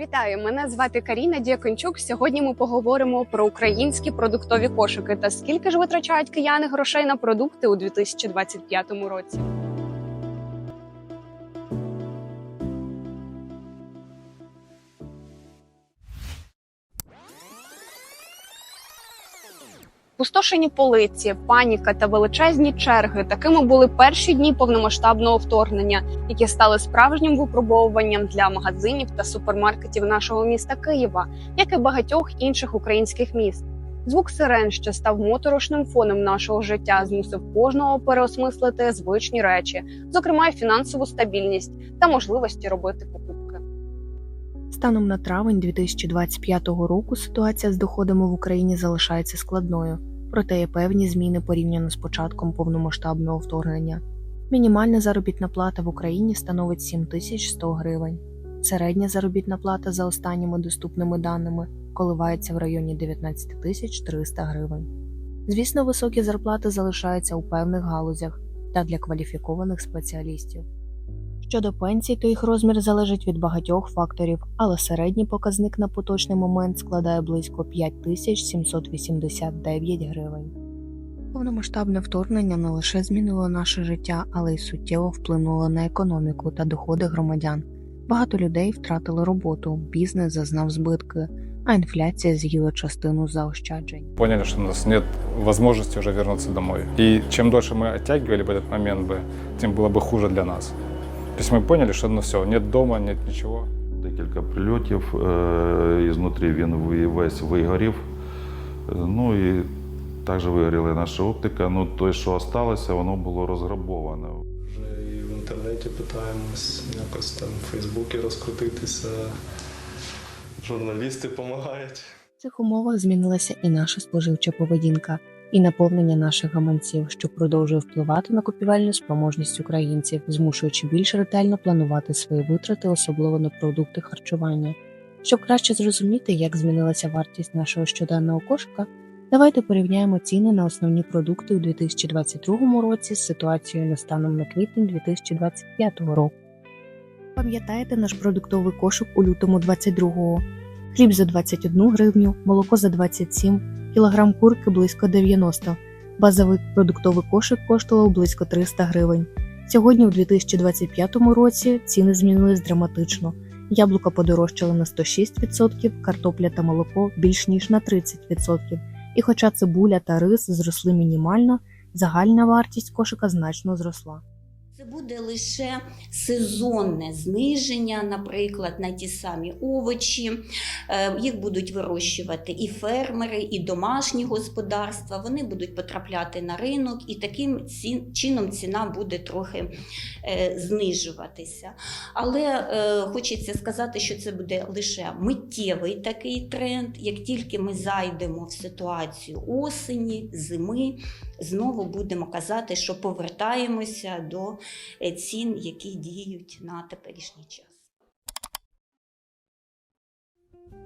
Вітаю, мене звати Каріна Діакончук. Сьогодні ми поговоримо про українські продуктові кошики та скільки ж витрачають кияни грошей на продукти у 2025 році. Пустошені полиці, паніка та величезні черги такими були перші дні повномасштабного вторгнення, які стали справжнім випробовуванням для магазинів та супермаркетів нашого міста Києва, як і багатьох інших українських міст. Звук сирен, що став моторошним фоном нашого життя, змусив кожного переосмислити звичні речі, зокрема й фінансову стабільність та можливості робити покупки. Станом на травень 2025 року ситуація з доходами в Україні залишається складною, проте є певні зміни порівняно з початком повномасштабного вторгнення. Мінімальна заробітна плата в Україні становить 7100 гривень. Середня заробітна плата за останніми доступними даними коливається в районі 19 300 гривень. Звісно, високі зарплати залишаються у певних галузях та для кваліфікованих спеціалістів. Щодо пенсій, то їх розмір залежить від багатьох факторів, але середній показник на поточний момент складає близько 5789 гривень. Повномасштабне вторгнення не лише змінило наше життя, але й суттєво вплинуло на економіку та доходи громадян. Багато людей втратили роботу, бізнес зазнав збитки, а інфляція з'їла частину заощаджень. Поняли, что у нас нет возможности уже вернуться домой. И чем дольше мы оттягивали бы этот момент, бы, тем было бы хуже для нас. Есть мы поняли, что ну все, нет дома, нет ничего. Декілька прильотів, е, і він весь вигорів. Ну і також вигоріла наша оптика. Ну, те, що залишилося, воно було розграбоване. Вже і в інтернеті питаємось якось там в Фейсбуці розкрутитися. Журналісти допомагають. В цих умовах змінилася і наша споживча поведінка, і наповнення наших гаманців, що продовжує впливати на купівельну спроможність українців, змушуючи більш ретельно планувати свої витрати, особливо на продукти харчування. Щоб краще зрозуміти, як змінилася вартість нашого щоденного кошика, давайте порівняємо ціни на основні продукти у 2022 році з ситуацією на станом на квітень 2025 року. Пам'ятаєте наш продуктовий кошик у лютому 22-го? Хліб за 21 гривню, молоко за 27, кілограм курки близько 90. Базовий продуктовий кошик коштував близько 300 гривень. Сьогодні, у 2025 році, ціни змінились драматично. Яблука подорожчали на 106%, картопля та молоко більш ніж на 30%. І хоча цибуля та рис зросли мінімально, загальна вартість кошика значно зросла. Це буде лише сезонне зниження, наприклад, на ті самі овочі. Е, Їх будуть вирощувати і фермери, і домашні господарства. Вони будуть потрапляти на ринок, і таким чином ціна буде трохи е, знижуватися. Але е, хочеться сказати, що це буде лише миттєвий такий тренд. Як тільки ми зайдемо в ситуацію осені, зими, знову будемо казати, що повертаємося до цін, які діють на теперішній час.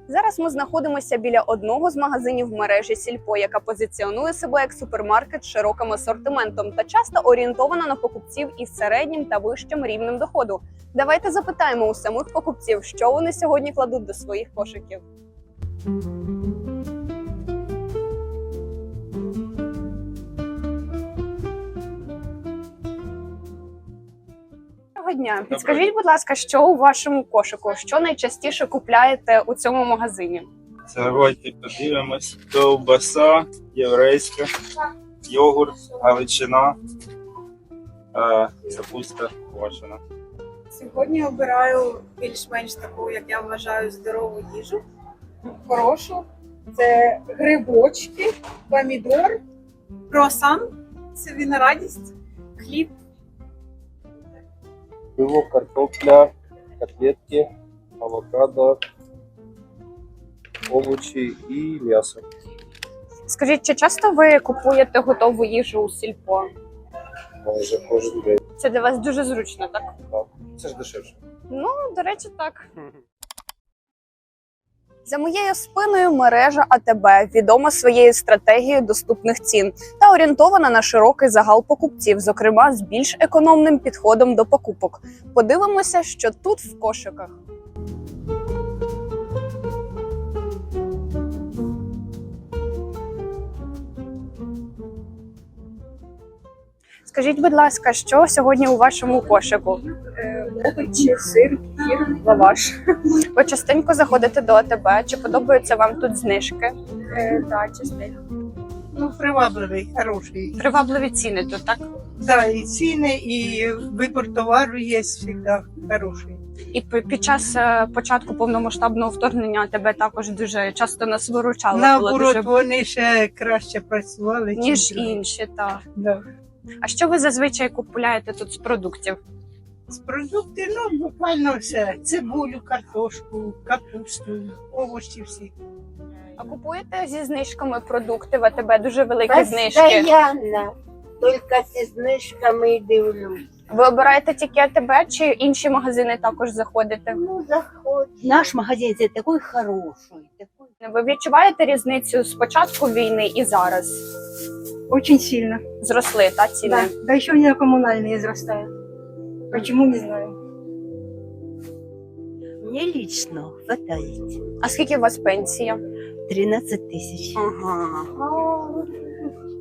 Зараз ми знаходимося біля одного з магазинів мережі Сільпо, яка позиціонує себе як супермаркет з широким асортиментом та часто орієнтована на покупців із середнім та вищим рівнем доходу. Давайте запитаємо у самих покупців, що вони сьогодні кладуть до своїх кошиків. Дня. Підскажіть, будь ласка, що у вашому кошику? Що найчастіше купляєте у цьому магазині? Давайте подивимось. Ковбаса єврейська, йогурт, галичина, е, капуста квашена. Сьогодні обираю більш-менш таку, як я вважаю, здорову їжу. Хорошу. Це грибочки, помідор, круасан, це вінорадість, хліб. Пиво, картопля, котлетки, авокадо, овочі і м'ясо. Скажіть, чи часто ви купуєте готову їжу у сільпо? Майже кожен день. Це для вас дуже зручно, так? Це ж дешевше. Ну, до речі, так. За моєю спиною мережа АТБ відома своєю стратегією доступних цін та орієнтована на широкий загал покупців, зокрема з більш економним підходом до покупок. Подивимося, що тут в кошиках. Скажіть, будь ласка, що сьогодні у вашому кошику? Е, Овочі, сир, кір, лаваш. Ви частенько заходите до АТБ. Чи подобаються вам тут знижки? Е, Да, частенько. Ну, привабливий, хороший. Привабливі ціни тут, так? Да, і ціни, і вибір товару є завжди хороший. І п- під час е, початку повномасштабного вторгнення тебе також дуже часто нас виручали. було Наоборот, дуже вони ще краще працювали, ніж другі. інші. Так. Да. А що ви зазвичай купуєте тут з продуктів? З продуктів, ну, буквально все. Цибулю, картошку, капусту, овочі всі. А купуєте зі знижками продукти в АТБ? Дуже великі знижки. Постоянно. Только зі знижками і дивлюсь. Ви обираєте тільки АТБ чи інші магазини також заходите? Ну, заходь. Наш магазин це такий хороший. Такий. Ви відчуваєте різницю з початку війни і зараз? Очень сильно. Зросли та ціни? Да, да еще у меня коммунальные возрастают. Почему, не знаю. Мне лично хватает А скільки у вас пенсія? 13 тысяч. Ага.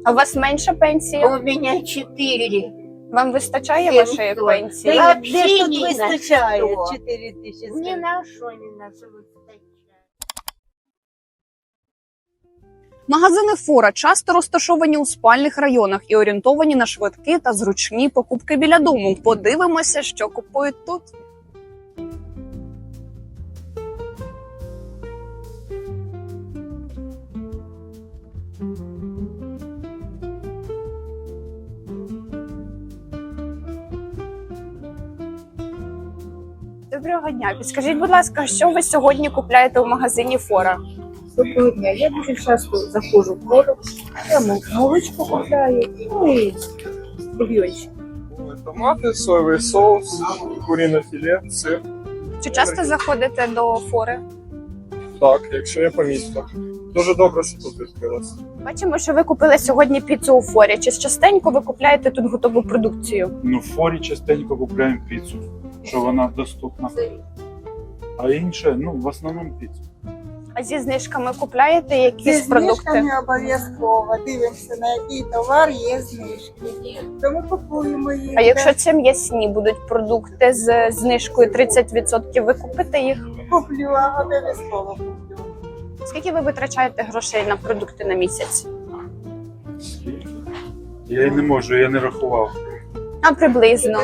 А у вас менша пенсія? У меня четыре. Вам вистачає Сім вашої сто. пенсії? Та Де ж Взагалі ні на вистачає що. 4 тисячі? Ни на что не на что Магазини Фора часто розташовані у спальних районах і орієнтовані на швидкі та зручні покупки біля дому. Подивимося, що купують тут. Доброго дня. Підскажіть, будь ласка, що ви сьогодні купляєте у магазині Фора? Доброго дня. Я дуже часто заходжу в город, я мо- молочко купляю, ну і бульйончик. Томати, соєвий соус, куріне філе, сир. Чи часто заходите до Фори? Так, якщо є по місту. Дуже добре, що тут відкрилося. Бачимо, що ви купили сьогодні піцу у Форі. Чи частенько ви купляєте тут готову продукцію? Ну, в форі частенько купуємо піцу, що вона доступна. А інше, ну, в основному піцу. А зі знижками купляєте якісь продукти? обов'язково. Дивимося, на який товар є знижки. Тому купуємо їх. А якщо це м'ясні будуть продукти з знижкою 30%, ви купите їх? куплю, обов'язково куплю. Скільки ви витрачаєте грошей на продукти на місяць? Я й не можу, я не рахував. А приблизно.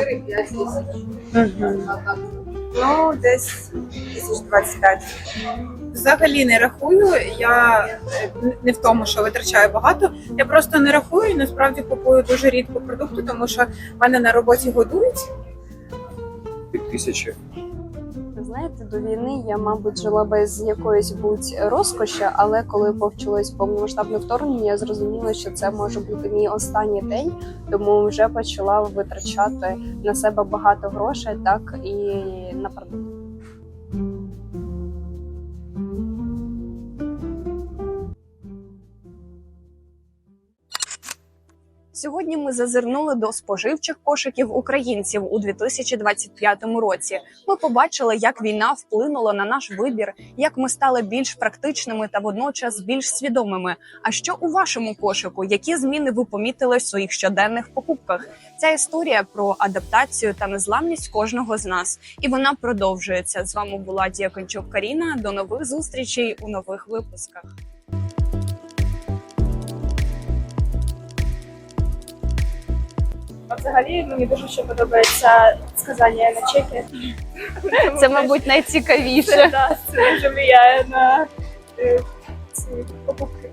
Ну, десь 1025. Взагалі не рахую. Я е, не в тому, що витрачаю багато. Я просто не рахую і насправді купую дуже рідко продукти, тому що в мене на роботі годують. Під тисячі. Ви знаєте, до війни я, мабуть, жила без якоїсь будь розкоші, але коли почалось повномасштабне вторгнення, я зрозуміла, що це може бути мій останній день, тому вже почала витрачати на себе багато грошей, так і на продукти. Сьогодні ми зазирнули до споживчих кошиків українців у 2025 році. Ми побачили, як війна вплинула на наш вибір, як ми стали більш практичними та водночас більш свідомими. А що у вашому кошику? Які зміни ви помітили в своїх щоденних покупках? Ця історія про адаптацію та незламність кожного з нас, і вона продовжується. З вами була Діакончук Каріна. До нових зустрічей у нових випусках. А взагалі мені дуже ще подобається сказання на чеки. Це, мабуть, найцікавіше. Це, да, це дуже впливає на е, ці покупки.